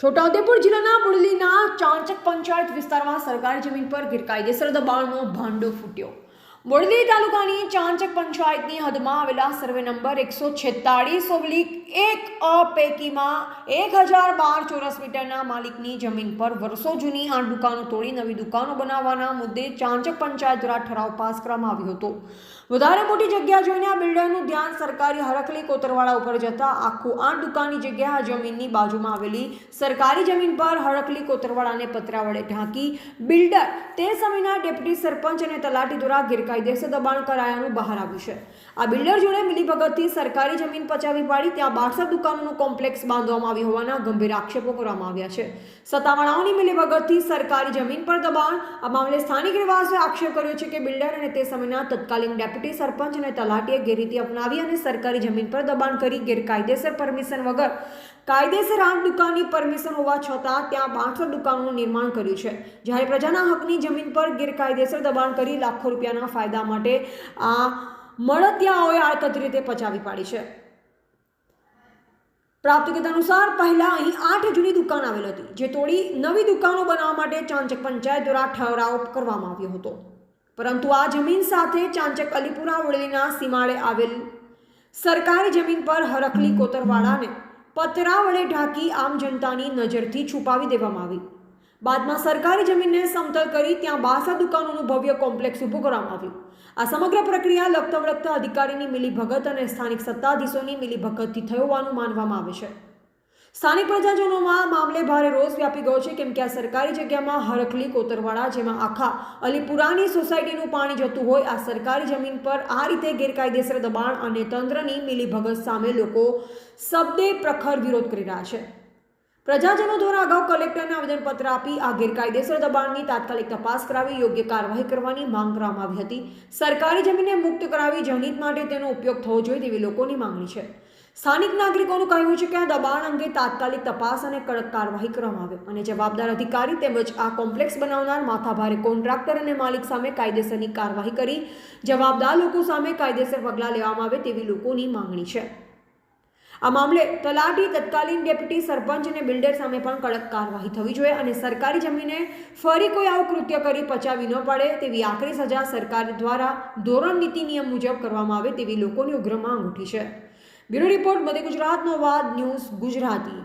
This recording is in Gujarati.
છોટાઉદેપુર જિલ્લાના બુડલીના ચાંચક પંચાયત વિસ્તારમાં સરકારી જમીન પર ગેરકાયદેસર દબાણનો ભાંડો ફૂટ્યો. બોડલી તાલુકાની ચાંચક પંચાયતની હદમાં આવેલા સર્વે નંબર એકસો છેતાળીસ ઓગલીક એક અ પૈકીમાં એક હજાર બાર ચોરસ મીટરના માલિકની જમીન પર વર્ષો જૂની આઠ દુકાનો તોડી નવી દુકાનો બનાવવાના મુદ્દે ચાંચક પંચાયત દ્વારા ઠરાવ પાસ કરવામાં આવ્યો હતો. વધારે મોટી જગ્યા જોઈને આ બિલ્ડરનું ધ્યાન સરકારી હરકલી કોતરવાળા ઉપર જતા આખું આઠ દુકાનની જગ્યા આ જમીનની બાજુમાં આવેલી સરકારી જમીન પર હરકલી કોતરવાળાને પતરા વડે ઢાંકી બિલ્ડર તે સમયના ડેપ્યુટી સરપંચ અને તલાટી દ્વારા ગેરકાયદેસર દબાણ કરાયાનું બહાર આવ્યું છે. આ બિલ્ડર જોડે મિલીભગતથી સરકારી જમીન પચાવી પાડી ત્યાં બારસઠ દુકાનોનું કોમ્પ્લેક્સ બાંધવામાં આવ્યું હોવાના ગંભીર આક્ષેપો કરવામાં આવ્યા છે. સત્તાવાળાઓની મિલીભગતથી સરકારી જમીન પર દબાણ, આ મામલે સ્થાનિક રહેવાસીઓએ આક્ષેપ કર્યો છે કે બિલ્ડર અને તે સમયના તત્કાલીન ડેપ્યુટી સરપંચ અને તલાટીએ ગેરરીતિ અપનાવી અને સરકારી જમીન પર દબાણ કરી ગેરકાયદેસર પરમિશન વગર કાયદેસર આઠ દુકાનની પરમિશન હોવા છતાં ત્યાં બારસો દુકાનોનું નિર્માણ કર્યું છે. જ્યારે પ્રજાના હકની જમીન પર ગેરકાયદેસર દબાણ કરી લાખો રૂપિયાના ફાયદા માટે આ મળતિયાઓએ આડકતરી રીતે પચાવી પાડી છે. પ્રાપ્ત વિગત અનુસાર પહેલાં અહીં આઠ જૂની દુકાન આવેલ હતી, જે તોડી નવી દુકાનો બનાવવા માટે ચાંચક પંચાયત દ્વારા ઠરાવ કરવામાં આવ્યો હતો. પરંતુ આ જમીન સાથે ચાંચક અલીપુરા વડલીના સીમાડે આવેલ સરકારી જમીન પર હરખલી કોતરવાળાને પતરા ઢાંકી આમ જનતાની નજરથી છુપાવી દેવામાં આવી. બાદમાં સરકારી જમીનને સમતલ કરી ત્યાં બાસા દુકાનોનું ભવ્ય કોમ્પ્લેક્સ ઊભું કરવામાં આવ્યું. આ સમગ્ર પ્રક્રિયા લગતા વળગતા અધિકારીની મિલીભગત અને સ્થાનિક સત્તાધીશોની મિલીભગતથી થયો હોવાનું માનવામાં આવે છે. સ્થાનિક પ્રજાજનોમાં મામલે ભારે રોષ વ્યાપી ગયો છે, કેમ કે આ સરકારી જગ્યામાં હરખલી કોતરવાડા, જેમાં આખા અલીપુરાની સોસાયટીનું પાણી જતું હોય, આ સરકારી જમીન પર આ રીતે ગેરકાયદેસર દબાણ અને તંત્રની મિલીભગત સામે લોકો શબ્દે પ્રખર વિરોધ કરી રહ્યા છે. પ્રજાજનો દ્વારા અગાઉ કલેક્ટરને આવેદનપત્ર આપી આ ગેરકાયદેસર દબાણની તાત્કાલિક તપાસ કરાવી યોગ્ય કાર્યવાહી કરવાની માંગ કરવામાં આવી હતી. સરકારી જમીનને મુક્ત કરાવી જનહિત માટે તેનો ઉપયોગ થવો જોઈએ તેવી લોકોની માંગણી છે. સ્થાનિક નાગરિકોનું કહેવું છે કે આ દબાણ અંગે તાત્કાલિક તપાસ અને કડક કાર્યવાહી કરવામાં આવે અને જવાબદાર અધિકારી તેમજ આ કોમ્પ્લેક્સ બનાવનાર માથાભારે કોન્ટ્રાક્ટર અને માલિક સામે કાયદેસરની કાર્યવાહી કરી જવાબદાર લોકો સામે કાયદેસર પગલાં લેવામાં આવે તેવી લોકોની માંગણી છે. આ મામલે તલાટી તત્કાલીન ડેપ્યુટી સરપંચ અને બિલ્ડર સામે પણ કડક કાર્યવાહી થવી જોઈએ અને સરકારી જમીને ફરી કોઈ આવું કૃત્ય કરી પચાવી ન પડે તેવી આકરી સજા સરકાર દ્વારા ધોરણ નીતિ નિયમ મુજબ કરવામાં આવે તેવી લોકોની ઉગ્ર માંગ ઉઠી છે. બ્યુરો રિપોર્ટ મધ્ય ગુજરાતનો વાદ ન્યૂઝ ગુજરાતી.